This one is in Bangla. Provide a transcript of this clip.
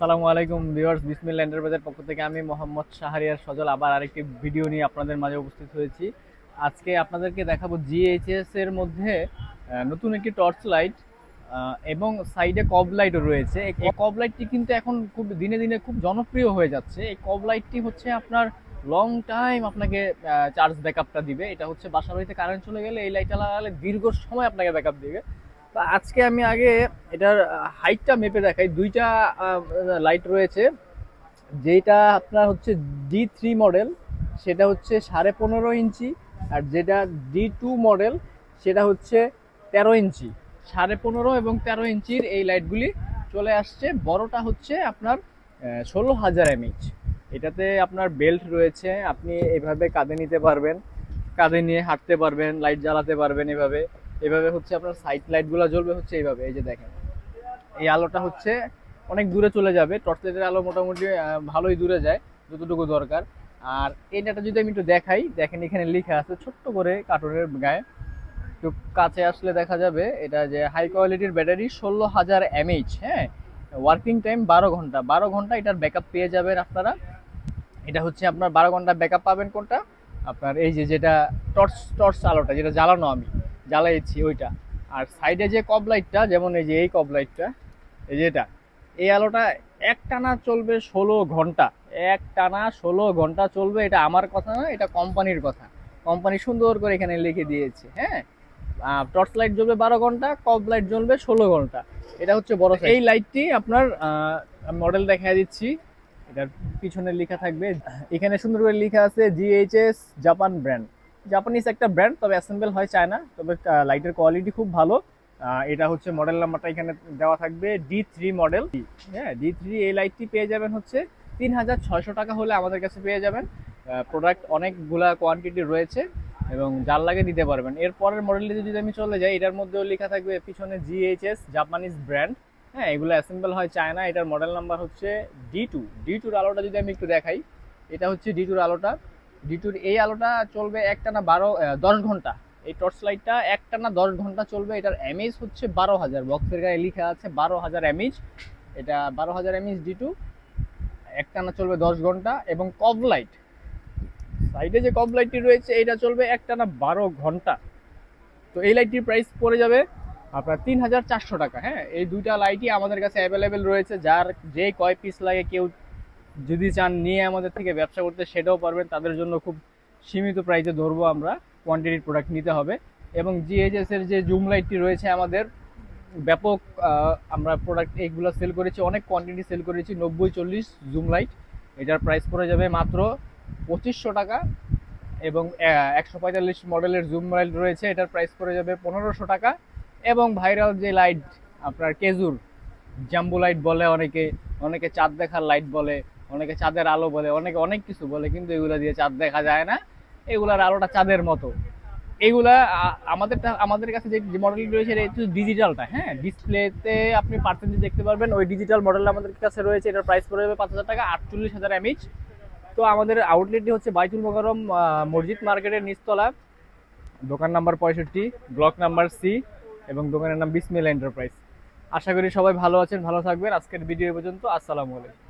আসসালামু আলাইকুম ভিউয়ার্স, বিসমিল্লাহ এন্টারপ্রাইজের পক্ষ থেকে আমি মোহাম্মদ শাহরিয়ার সজল আবার আরেকটি ভিডিও নিয়ে আপনাদের মাঝে উপস্থিত হয়েছি। আজকে আপনাদেরকে দেখাবো জিএইচএস এর মধ্যে নতুন একটি টর্চ লাইট এবং সাইডে কব লাইটও রয়েছে। এই কব লাইটটি কিন্তু এখন খুব দিনে দিনে খুব জনপ্রিয় হয়ে যাচ্ছে। এই কব লাইটটি হচ্ছে আপনার লং টাইম আপনাকে চার্জ ব্যাকআপটা দিবে। এটা হচ্ছে বাসা বাড়িতে কারেন্ট চলে গেলে এই লাইটটা লাগালে দীর্ঘ সময় আপনাকে ব্যাকআপ দিবে। আজকে আমি আগে এটার হাইটটা মেপে দেখাই। দুইটা লাইট রয়েছে। যেটা আপনার হচ্ছে ডি থ্রি মডেল সেটা হচ্ছে সাড়ে পনেরো ইঞ্চি, আর যেটা ডি টু মডেল সেটা হচ্ছে তেরো ইঞ্চি। সাড়ে পনেরো এবং তেরো ইঞ্চির এই লাইটগুলি চলে আসছে। বড়টা হচ্ছে আপনার ষোলো হাজার এমএইচ এটাতে আপনার বেল্ট রয়েছে। আপনি এভাবে কাঁধে নিতে পারবেন। কাঁধে নিয়ে হাঁটতে পারবেন লাইট জ্বালাতে পারবেন এভাবে। এভাবে হচ্ছে আপনার সাইড লাইটগুলো জ্বলবে হচ্ছে এইভাবে, এই যে দেখেন। এই আলোটা হচ্ছে অনেক দূরে চলে যাবে টর্চ লাইটের আলো মোটামুটি ভালোই দূরে যায়, যতটুকু দরকার। আর এইটা যদি আমি একটু দেখাই, দেখেন এখানে লেখা আছে ছোট্ট করে কার্টুনের গায়ে। একটু কাছে আসলে দেখা যাবে, এটা যে হাই কোয়ালিটির ব্যাটারি ষোলো হাজার এমএইচ হ্যাঁ? ওয়ার্কিং টাইম বারো ঘণ্টা বারো ঘণ্টা এটার ব্যাকআপ পেয়ে যাবেন আপনারা। এটা হচ্ছে আপনার বারো ঘণ্টা ব্যাকআপ পাবেন কোনটা? আপনার এই যে যেটা টর্চ টর্চ আলোটা, যেটা জ্বালানো আমি। জ্বালাইছি ওইটা। আর সাইডে যে কব লাইটটা যেমন এই যে এই কব লাইটটা এই যে এটা, এই আলোটা এক টানা চলবে ষোলো ঘণ্টা। এক টানা ষোলো ঘণ্টা চলবে, এটা আমার কথা না এটা কোম্পানির কথা। কোম্পানি সুন্দর করে এখানে লিখে দিয়েছে হ্যাঁ? টর্চ লাইট জ্বলবে বারো ঘণ্টা, কব লাইট জ্বলবে ষোলো ঘণ্টা। এটা হচ্ছে বড় এই লাইটটি আপনার মডেল দেখা দিচ্ছি। এটার পিছনে লেখা থাকবে, এখানে সুন্দর করে লেখা আছে জিএইচএস জাপান ব্র্যান্ড জাপানিজ একটা ব্র্যান্ড তবে অ্যাসেম্বল হয় চায়না তবে লাইটের কোয়ালিটি খুব ভালো। এটা হচ্ছে মডেল নাম্বারটা এখানে দেওয়া থাকবে ডি থ্রি মডেল হ্যাঁ ডি থ্রি এই লাইটটি পেয়ে যাবেন হচ্ছে তিন হাজার ছয়শো টাকা হলে আমাদের কাছে পেয়ে যাবেন। প্রোডাক্ট অনেকগুলা কোয়ান্টিটি রয়েছে এবং যার লাগে দিতে পারবেন। এর পরের মডেলটি যদি আমি চলে যাই, এটার মধ্যেও লেখা থাকবে পিছনে জিএইচএস জাপানিজ ব্র্যান্ড হ্যাঁ এগুলো অ্যাসেম্বল হয় চায়না এটার মডেল নাম্বার হচ্ছে ডি টু ডি টুর আলোটা যদি আমি একটু দেখাই, এটা হচ্ছে ডি টুর আলোটা। ডি টুর এই আলোটা চলবে একটানা বারো দশ ঘণ্টা। এই টর্চ লাইটটা একটানা দশ ঘণ্টা চলবে, এটার এমএইচ হচ্ছে বারো হাজার। বক্সের গায়ে লেখা আছে বারো হাজার এমএইচ এটা বারো হাজার এমএইচ ডি টু একটানা চলবে দশ ঘণ্টা এবং কব লাইট সাইডে যে কব লাইটটি রয়েছে এটা চলবে একটানা বারো ঘণ্টা। তো এই লাইটটির প্রাইস পড়ে যাবে আপনার তিন হাজার চারশো টাকা। হ্যাঁ এই দুইটা লাইটই আমাদের কাছে অ্যাভেলেবেল রয়েছে। যার যে কয় পিস লাগে, কেউ যদি চান নিয়ে আমাদের থেকে ব্যবসা করতে সেটাও পারবেন। তাদের জন্য খুব সীমিত প্রাইসে ধরবো আমরা। কোয়ান্টিটির প্রোডাক্ট নিতে হবে। এবং জিএইচএস এর যে জুম লাইটটি রয়েছে আমাদের, ব্যাপক আমরা প্রোডাক্ট এইগুলো সেল করেছি। অনেক কোয়ান্টিটি সেল করেছি। নব্বই চল্লিশ জুম লাইট এটার প্রাইস পড়ে যাবে মাত্র পঁচিশশো টাকা। এবং একশো পঁয়তাল্লিশ মডেলের জুম লাইট রয়েছে। এটার প্রাইস পড়ে যাবে পনেরোশো টাকা। এবং ভাইরাল যে লাইট আপনার কেজুর জাম্বু লাইট বলে অনেকে। অনেকে চাঁদ দেখার লাইট বলে। অনেকে চাঁদের আলো বলে, অনেকে অনেক কিছু বলে, কিন্তু এগুলা দিয়ে চাঁদ দেখা যায় না। এগুলার আলোটা চাঁদের মতো। এগুলা, আ- আমাদেরটা আমাদের কাছে যে মডেল রয়েছে ডিজিটালটা হ্যাঁ? ডিসপ্লেতে আপনি পার্সেন্টেজ দেখতে পারবেন। ওই ডিজিটাল মডেল আমাদের কাছে রয়েছে, এটার প্রাইস পড়ে যাবে পাঁচ হাজার টাকা, আটচল্লিশ হাজার এমএইচ তো আমাদের আউটলেটটি হচ্ছে বাইতুল মোকারম মসজিদ মার্কেটের নিচতলা। দোকান নাম্বার পঁয়ষট্টি, ব্লক নাম্বার সি এবং দোকানের নাম বিসমিল এন্টারপ্রাইজ আশা করি সবাই ভালো আছেন, ভালো থাকবেন। আজকের ভিডিও পর্যন্ত, আসসালামু আলাইকুম।